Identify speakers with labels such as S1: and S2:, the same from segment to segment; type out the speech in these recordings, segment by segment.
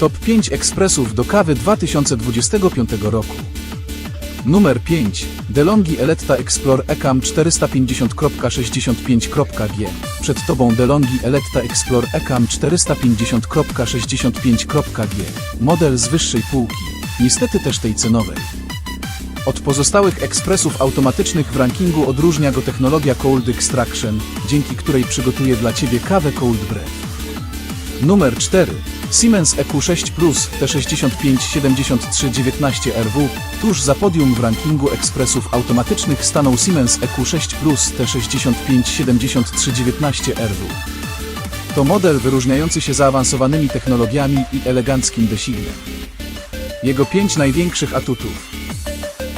S1: Top 5 ekspresów do kawy 2025 roku. Numer 5. DeLonghi Eletta Explore Ecam 450.65.g. Przed Tobą DeLonghi Eletta Explore Ecam 450.65.g. Model z wyższej półki, niestety też tej cenowej. Od pozostałych ekspresów automatycznych w rankingu odróżnia go technologia Cold Extraction, dzięki której przygotuje dla Ciebie kawę Cold Brew. Numer 4. Siemens EQ6 Plus T657319RW. Tuż za podium w rankingu ekspresów automatycznych stanął Siemens EQ6 Plus T657319RW. To model wyróżniający się zaawansowanymi technologiami i eleganckim designem. Jego pięć największych atutów.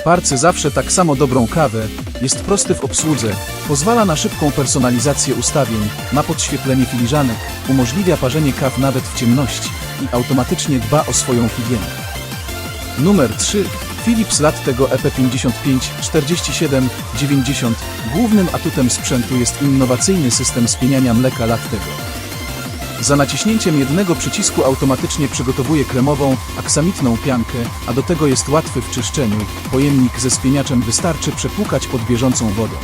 S1: Parcy zawsze tak samo dobrą kawę, jest prosty w obsłudze, pozwala na szybką personalizację ustawień, ma podświetlenie filiżanek, umożliwia parzenie kaw nawet w ciemności i automatycznie dba o swoją higienę. Numer 3. Philips Lattego E EP554790. Głównym atutem sprzętu jest innowacyjny system spieniania mleka Lattego. Za naciśnięciem jednego przycisku automatycznie przygotowuje kremową, aksamitną piankę, a do tego jest łatwy w czyszczeniu. Pojemnik ze spieniaczem wystarczy przepłukać pod bieżącą wodą.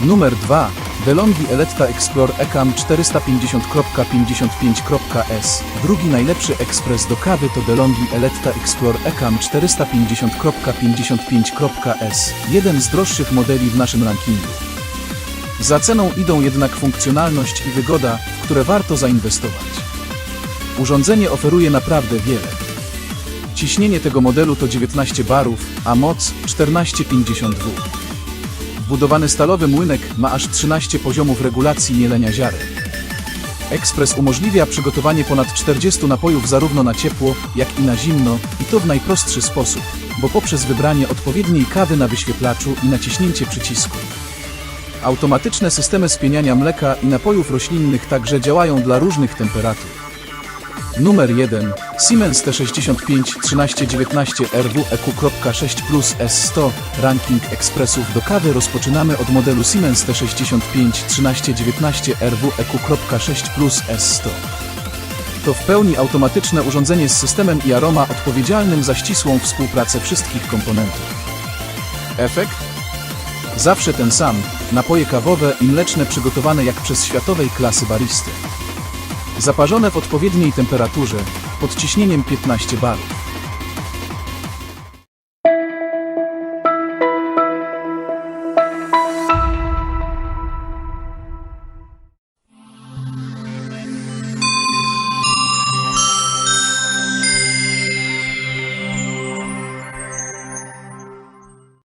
S1: Numer 2. DeLonghi Eletta Explore Ecam 450.55.s. Drugi najlepszy ekspres do kawy to DeLonghi Eletta Explore Ecam 450.55.s. Jeden z droższych modeli w naszym rankingu. Za ceną idą jednak funkcjonalność i wygoda, w które warto zainwestować. Urządzenie oferuje naprawdę wiele. Ciśnienie tego modelu to 19 barów, a moc 14,52. Wbudowany stalowy młynek ma aż 13 poziomów regulacji mielenia ziaren. Ekspres umożliwia przygotowanie ponad 40 napojów zarówno na ciepło, jak i na zimno i to w najprostszy sposób, bo poprzez wybranie odpowiedniej kawy na wyświetlaczu i naciśnięcie przycisku. Automatyczne systemy spieniania mleka i napojów roślinnych także działają dla różnych temperatur. Numer 1. Siemens T65 1319 RW EQ.6 Plus S100 Ranking ekspresów do kawy rozpoczynamy od modelu Siemens T65 1319 RW EQ.6 Plus S100. To w pełni automatyczne urządzenie z systemem i aroma odpowiedzialnym za ścisłą współpracę wszystkich komponentów. Efekt? Zawsze ten sam, napoje kawowe i mleczne przygotowane jak przez światowej klasy baristy. Zaparzone w odpowiedniej temperaturze, pod ciśnieniem 15 barów.